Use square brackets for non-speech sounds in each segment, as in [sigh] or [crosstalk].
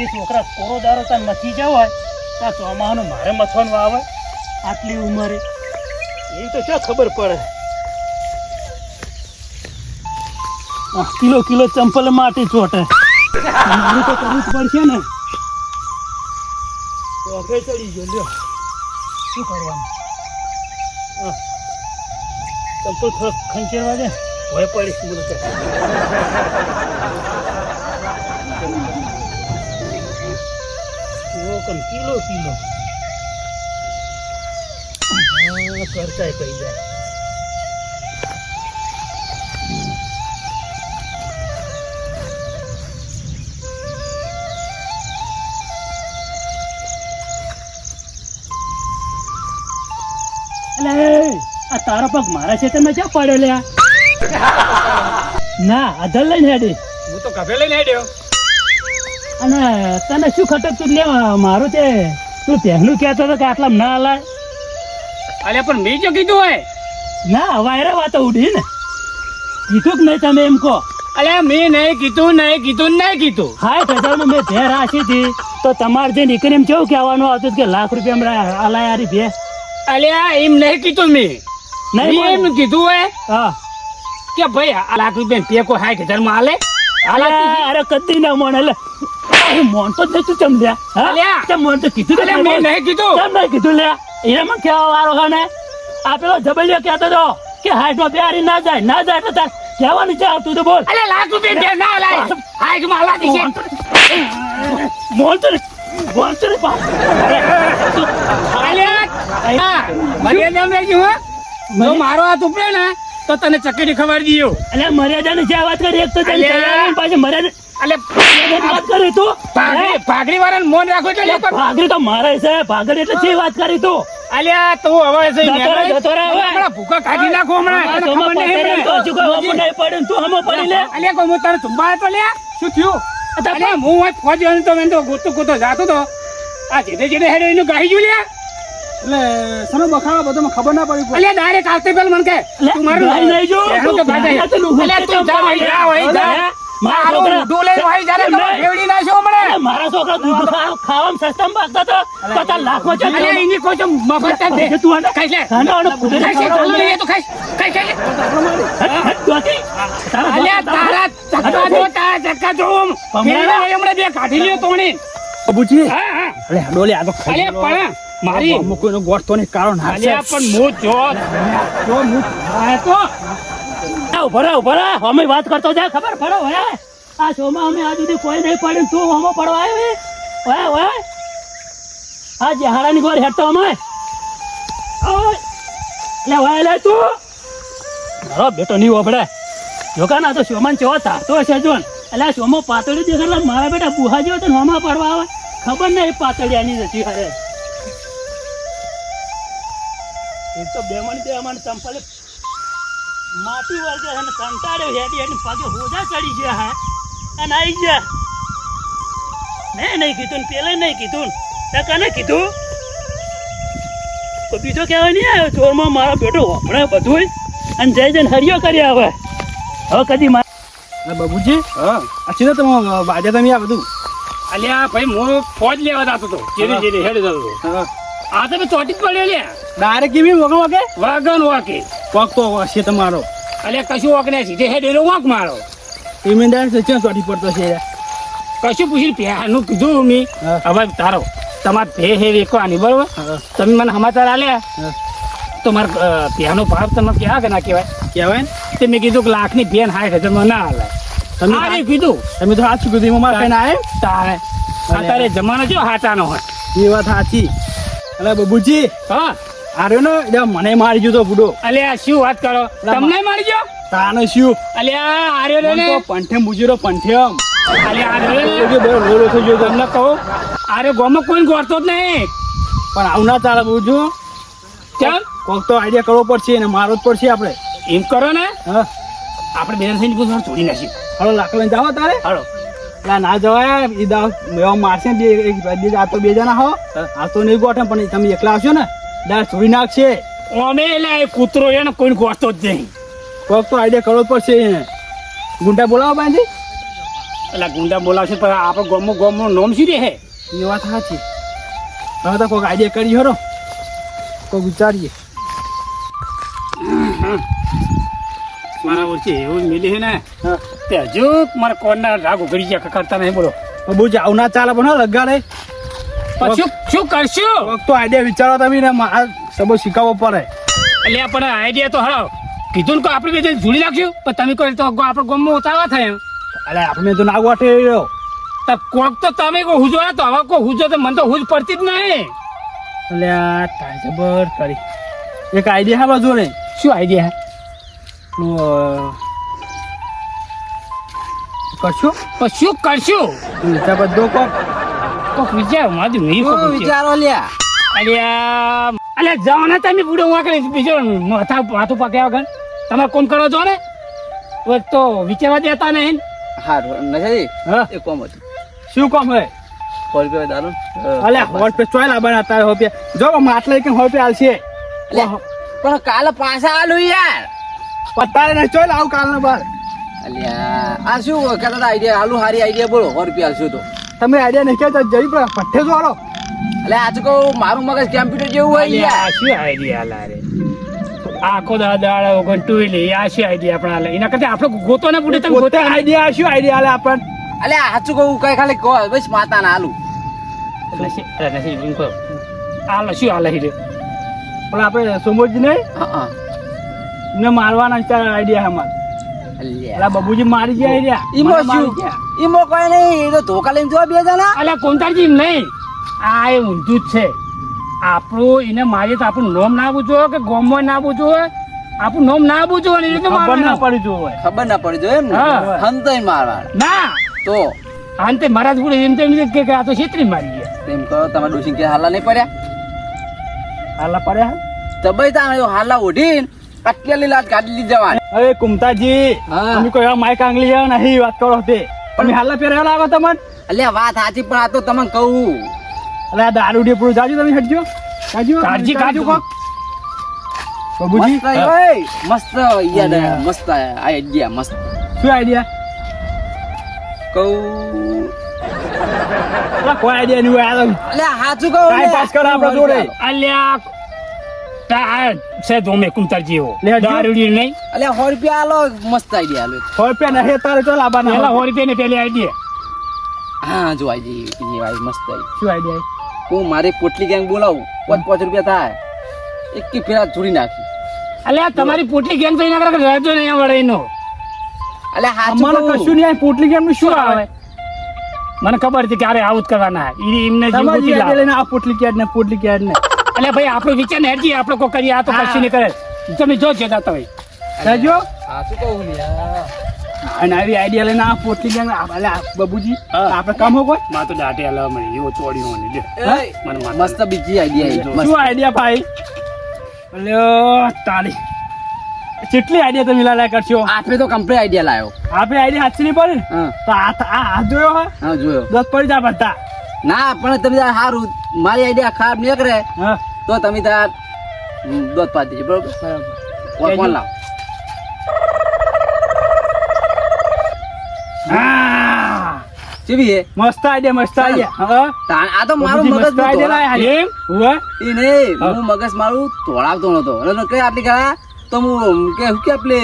ત્યાંથી છોકરા કોરો દારો તાન મચી જાવ હોય ત્યાં ચોમાનું મારે મથવાનું આવે આટલી ઉંમરે. એ તો ક્યાં ખબર પડે? આ કિલો કિલો ચંપલ માટી ચોટે. મારું તો કરવું જ પડશે ને. તો અઘે ચડી ગયો લ્યો. શું કરવાનું? ચંપલ થોડોક ખંચેરવા દે. ભય પડીશ બધું કે કિલો કિલો કરતાય પડી જાય. આ તારો પગ મારા ખેતરમાં ક્યાં પડ્યો લ્યા? [laughs] ના અધર લઈને હેડી. હું તો કભે લઈને હેડ્યો. અને તને શું ખટકતું લે મારું તે તું પહેલું કહેતો હતો કે આટલા ના હલાય. અરે પણ મેં જો કીધું હોય? ના વાયરા વાતો ઉડી ને. કીધું કે નહીં તમે એમ કહો? અરે મેં નહીં કીધું નહીં કીધું નહીં કીધું. હા હજારનું મેં ભે રાખી હતી. તો તમારે જે નીકળી એમ કેવું કહેવાનું આવતું કે લાખ રૂપિયા હારી ભે અલ્યા એમ નહીં કીધું મેં. નહીં એમ કીધું હોય હા. કે ભાઈ આ લાખ રૂપિયા પેકો સાઠ હજારમાં માં હાલે. અરે અરે કદી ના મોણ એટલે અરે મોણ તો જ નહીં તું ચમ લ્યા. ચમ મોણ તો કીધું નહીં મેં. નહીં કીધું. કેમ નહીં કીધું લ્યા? એનામાં કેવા વાળો ખાને આ પેલો જબલિયો કહેતો હતો કે હાઈટમાં બેહારી ના જાય ના જાય તો તાર કહેવાનું છે આવતું તો બોલ. અરે લાખ રૂપિયા બે ના લાય. સાઠમાં હાલા દીશે મોલ તો મોલ તો બા અલ્યા હા, મર્યાદા મેં હો. જો મારો હાથ ઉપડ્યો ને તો તને ચકડી ખબર દીયો. એટલે મર્યાદાની જે વાત કરી એક તો તને. કહેવાની, મર્યાદા અલે વાત કરી તું? ભાગરી ભાગરી વાળાને મોન રાખો એટલે ભાગરી તો મારે છે ભાગરી એટલે જે વાત કરી તું? અલ્યા તું હવે છે જતો. હમણાં ભૂખા કાઢી નાખો હમણાં તને ખબર નહીં તો કોઈ હમું. નહીં પડ્યું તું હમું પડી લે. અલ્યા કોઈ હું તને ધુંબાડે તો લે? શું થયું? અલ્યા હું હોય ફોજ તો મેં તો ગોતો ગોતો જાતો તો. આ જેને જેને હેડે એનું ગાઈ લ્યા એટલે સનો બખાડો બધો મને ખબર ના પડી અલ્યા ડાયરેક્ટ આવતે પેલ મને કે તું મારું ગાઈ નહીં જો, કે ભાગે. ગાઈ નથી, લુગડું અલ્યા તું જા ભાઈ, જા ભાઈ, જા. હે? મારા મારું છોકરા- ઊંધું લઈને ભાઈ જ્યારે તમે નહીં. ફેવડી નાખ્યો હમણાં. મારા છોકરા દૂધ ખા- ખાવામાં સસ્તામાં તો તો લાખો છે અલ્યા એની કોઈ મફત જ દે. તું આને ખાઈ લે. આને આને ફૂટે ખાઈ લે, ચાલો લે. તો ખાઈ. ખાઈ, ખાઈ લે. હટ, હટ, ત્યાંથી. તારા ચક્કા જો, તારા ચક્કા જો. હમણાં બે કાઢી લ્યો તોણી. અબુજી હા, હા. અરે ડોલે આ તો અલ્યા પણ મારી મુકોનો કોઈનો ગોઠતો નહીં કારણ છે. પણ મો જો જો મુ આ તો આ ઊભો રહે, અમે વાત કરતો જા ખબર? પડો હે આ શોમાં અમે આજ સુધી કોઈ નહીં પડ્યું. તું હમો પડવા આવ્યો હે? ઓય ઓય. આ જહાડાની ગોર હેઠતો અમે. ઓય. લે ઓય લે તું. મારો બેટો નહીં ઓભળે જોકા ના તો શોમાન ચો થાતો હશે જોન એટલે શોમાં પાતળી દેખાડલા મારા બેટા બુહા જેવો તો હોમા પડવા આવે. ખબર નહીં પાતળિયાની નથી હરે. એ તો બેમણ બેમણ ચંપલે માટી વર્ગે અને કંટાળ્યો હેડી હેડી પાછો હોજા ચડી ગયા હે. અને આવી ગયા. મેં નહીં કીધું ને પેલે નહીં કીધું તે કને કીધું? તો બીજો કહેવાય નહીં આવ્યો ચોરમાં મારો બેટો હમણાં બધું અને જઈ જઈને હરિયો કરી આવે. હવે કદી બાબુજી? હા. અચ્છા તમે વાજે તમે આ બધું? અલ્યા ભાઈ હું ફોજ લેવા જતો હતો જેરી જેરી હેડ જતો હતો આ તો મેં ચોટી જ પડ્યો લે. ડાયરેક્ટ કેવી વગર વાગે? વગન વાકે પગ તો હશે તમારો. અલ્યા કશું વાક નહીં. સીધે હેડ એનો વાંક મારો. ઈમાનદાર છે ક્યાં ચોટી પડતો છે કશું પૂછ્યું પ્યાનું કીધું મેં. હવે તારો તમાર ભે હે વેકવાની બરોબર. તમે મને સમાચાર આલ્યા. તો મારા પ્યાનો ભાવ તમે કહેવા કે ના કહેવાય? કહેવાય ને? તે મેં કીધું કે લાખની બેન હાય મને ના હાલાય તમે આ રે કીધું તમે તો સાચું કીધું? એમાં મારે કઈ ના તારે. અત્યારે જમાનો જો હાચાનો હોય. એ વાત સાચી. અરે બબુજી હા. આર્યો ને એટલે મને મારી ગયો તો બુડો અલ્યા શું વાત કરો? તમને મારી ગયો? તાને શું? અલ્યા આર્યો ને પંઠેમ બુજીરો પંઠેમ અલ્યા આર્યો ને. જો બે લોલો થઈ ગયો. તમને કહો આરે ગોમાં કોઈ ગોળતો જ નહીં. પણ આવું ના ચાલે બુજુ કેમ? કોક તો આઈડિયા કરવો પડશે અને મારવો જ પડશે આપણે. એમ કરો ને. હા. આપણે બેન થઈને પૂછવાનું છોડી નાખી હલો લાખ લઈને જાવ તારે. હાલો. ના ના જવાય. એ દાવ એવા મારશે બે એક બે આ તો બે જણા હો. આ તો નહીં ગોઠે પણ તમે એકલા આવશો ને દાર છોડી નાખશે. અમે એટલે એ કૂતરો એને કોઈને ગોઠતો જ નહીં. કોક તો આઈડિયા કરવો પડશે એને. ગુંડા બોલાવો બાંધી. એટલે ગુંડા બોલાવશે પણ આપણે ગોમો ગોમો નોમ શું રહે? એ વાત સાચી. હવે તો કોઈક આઈડિયા કરી હરો. કોઈ વિચારીએ. મારા ઓછી એવું મિલી ને? તે હજુ મારા કોણના રાગ ઉઘડી ગયા કરતા નહીં બોલો. બહુ જાવ ના ચાલે પણ હો લગાડે. પછી શું કરશું? તો આઈડિયા વિચારો તમે ને મારા સબો શીખવવો પડે. એટલે પણ આઈડિયા તો હરાવ કીધું ને કે આપણે બે જોડી નાખ્યું પણ તમે કહો તો આપણે ગમમાં ઉતારવા થાય અરે આપણે તો ના ગોઠે કોક તો તમે કોઈ હુજો તો હવે કોઈ હુજો તો મને તો હુજ પડતી જ નહીં. એટલે આ તાય જબર કરી. એક આઈડિયા હા બાજુ રે શું આઈડિયા કરશું? પણ શું કરશું. વિચાર બધો કોક કોક વિચાર મારું નહીં કોક વિચારો લ્યા? અલ્યા અલ્યા જાઓ ને તમે બુડો વાંકડે બીજો માથા માથું પક્યા વગર. તમે કોમ કરો છો ને? તો વિચારવા દેતા નહીં. હારું નથી હા. એ કોમ હતું. શું કોમ હે સો રૂપિયા દારૂ? અલ્યા હોટ પે ચોય લાવવાના તારે હો રૂપિયા જો માટલે કે હો પે આલશે પણ કાલે પાછા આલું યાર. પત્તારે ને ચોય લાવ કાલના બાર. અલ્યા આ શું કહેતા આઈડિયા આલુ હારી આઈડિયા બોલો સો રૂપિયા આલશું તો. તમે આઈડિયા નહીં કહેતા જઈ પડે પઠ્ઠે જો હાલો. એટલે આજ કહું મારું મગજ કેમ્પ્યુટર જેવું હોય યાર. આ શું આઈડિયા લારે આખો દાડા વગર ટુઈલી આ શું આઈડિયા આપણે આલે? એના કરતા આપણે ગોતો ને પૂડે તમે ગોતા આઈડિયા શું આઈડિયા આલે આપણને અલ્યા સાચું કહું કઈ ખાલી કહો બસ માતા ના આલુ આલે શું આલે હીરે પણ આપણે સમોજી નહીં? હા હા. ને મારવાના ચાર આઈડિયા અમાર અલ્યા. અલા બાબુજી મારી ગયા આઈડિયા ઈમો શું. ઈમો કોઈ નહીં એ તો ધોકા લઈને જોવા બે જણા. અલ્યા કોંતારજી નહીં. આ એ ઊંધું જ છે. આપણું એને મારીએ તો આપણું નોમ ના પૂછો કે ગોમમાં ના પૂછો આપણું નોમ ના પૂછો ને એટલે ખબર ના. પડી જોવે ખબર ના પડી જો એમ ને. હંતાઈ મારવા ના. તો? અંતે મહારાજ જોડે એમ તો એમ કે કે આ તો છેતરી મારી ગયા. તેમ કહો તમારે ડોસી કે હાલા નહીં પડ્યા? હાલા પડ્યા? તબઈ તા હાલા ઓઢીને અટકેલી લાજ કાઢી લીધી જવાની. અરે કુમતાજી. તમે કોઈ એવા માઈક આંગલી જેવા નહીં વાત કરો તે. તમે હાલા પહેરેલા લાગો તમને? અલ્યા વાત સાચી પણ આ તો તમને કહું. અલે આ દારૂ ડી પૂરું જાજો તમે હટજો. જાજો. કાજી જાજો કાઢજો. કોક. બાબુજી મસ્ત યાદ મસ્ત આઈડિયા મસ્ત શું આઈડિયા કહું. કોઈ આઈડિયા નહીં હોય આ તો. અલ્યા સાચું કહું પાસ કરો આપણે જોડે. અલ્યા તા છે ધોમે દારૂડી નહીં? અલ્યા સો રૂપિયા આલો મસ્ત આઈડિયા આલો. સો રૂપિયા નહીં તારે તો લાવવાના હોય. સો રૂપિયા ને પેલી આઈડિયા હા જો આઈ જી આઈ મસ્ત આઈ શું આઈડિયા હું મારી પોટલી ગેંગ બોલાવું. પાંચ પાંચ રૂપિયા થાય. એક કી ફેરા છોડી નાખી. અલ્યા તમારી પોટલી ગેંગ તો એના કરતા રહેજો નહીં વળે એનો અલ્યા સાચું કશું નહીં પોટલી ગેંગનું શું આવે? મને ખબર હતી કે અરે આવું જ કરવાના. એમને આ પોટલી ક્યાર ને પોટલી ક્યાર ને. અલ્યા ભાઈ આપણો વિચાર ને હેરજી આપણે કોઈ કરીએ આ તો હા. કશું નહીં કરે. તમે જો જતા ભાઈ જાજો શું કહું લ્યા. અને આવી આઈડિયા લઈને આ પોતી કેમ અલે બબુજી આપણે કામ હો કોઈ? માં તો દાટે હલાવા મળી એવો ચોડી હોવાની લે. મને મસ્ત બીજી આઈડિયા જો. મસ્ત શું આઈડિયા ભાઈ? અલ્યો તાળી. કેટલી આઈડિયા તમે લાલા કરશો? આપે તો કમ્પ્લીટ આઈડિયા લાવ્યો આપણે આઈડિયા હાથની પડે? હા. તો આ આ જોયો હા? હા જોયો. દસ પડી જાય બધા. ના પણ તમે સારું મારી આઈડિયા ખરાબ નીકળે હા. તો તમે ત્યાં દોધ પાડી દેજો બરોબર? કોણ લાવ? હા. મસ્ત આઈડિયા મસ્ત આઈડિયા આ તો મારું મગજ એમ? એ નહીં હું. મગજ મારું તોડાવતો નતો. એટલે કઈ આટલી તો હું કે શું કે આપણે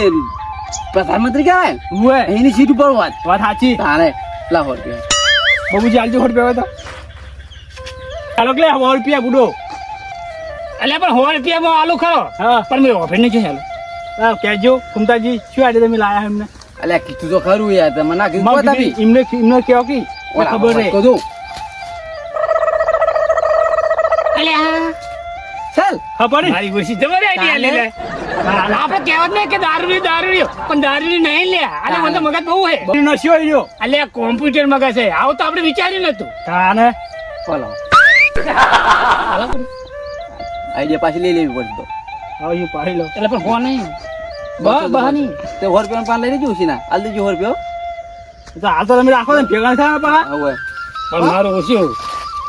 પ્રધાનમંત્રી કહેવાય? હુએ. એની સીટ ઉપર વાત. વાત સાચી. તારે લાહોર કે બાબુજી આલજો હોટ ચાલો કે સો રૂપિયા બુડો એટલે પણ સો રૂપિયામાં આલુ ખરો? હા. પણ મેં ઓફર નહીં જોઈ હા, કહેજો કુમતાજી શું આજે તમે લાયા એમને? અલ્યા કીધું તો ખરું યાર તમે ના કીધું એમને એમને કહો કે? ખબર નહીં. દઉં. અલ્યા. ચાલ. હા પણ મારી ગોશી જબર આઈડિયા લે લે આપણે કહેવત નહીં કે દારૂડી દારૂડી પણ દારૂડી નહીં લે. અને મને તો મગજ બહુ હે બધી નશી હોય જો અલ્યા કોમ્પ્યુટર મગજ છે. આવું તો આપણે વિચાર્યું નતું. તાને બોલો. આઈડિયા પાછી લઈ લેવી પડશે તો. હવે પાડી લો એટલે પણ હો નહીં. બહ બહ નહીં તે હોર રૂપિયા પાન લઈ લેજો ઉસીના આલ દેજો હોર રૂપિયા તો હાલ તો તમે રાખો ને ભેગા થાય પા હવે પણ મારું ઓછું.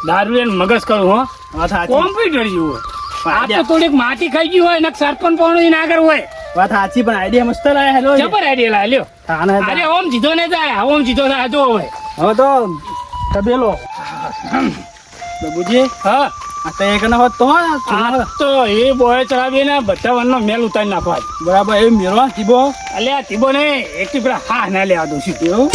દારૂ લઈને મગજ કરું હો. વાત સાચી. કોમ્પ્યુટર જેવું આ તો થોડીક માટી ખાઈ ગઈ હોય ને સરપંચ પણ ના આગળ હોય. વાત સાચી પણ આઈડિયા મસ્ત લાયા હેલો જબર આઈડિયા લાય લ્યો. અરે ઓમ જીધો ને જાય ઓમ જીધો થાય જો હવે હવે તો તબેલો. બાબુજી હા. તો એક ના હોત તો તો એ બોય ચડાવીને બધા વનનો મેલ ઉતારી નાખવા બરાબર એ મેળવા કીબો અલ્યા તીબો ને એક ટીપડા હા ના લેવા દઉં છું.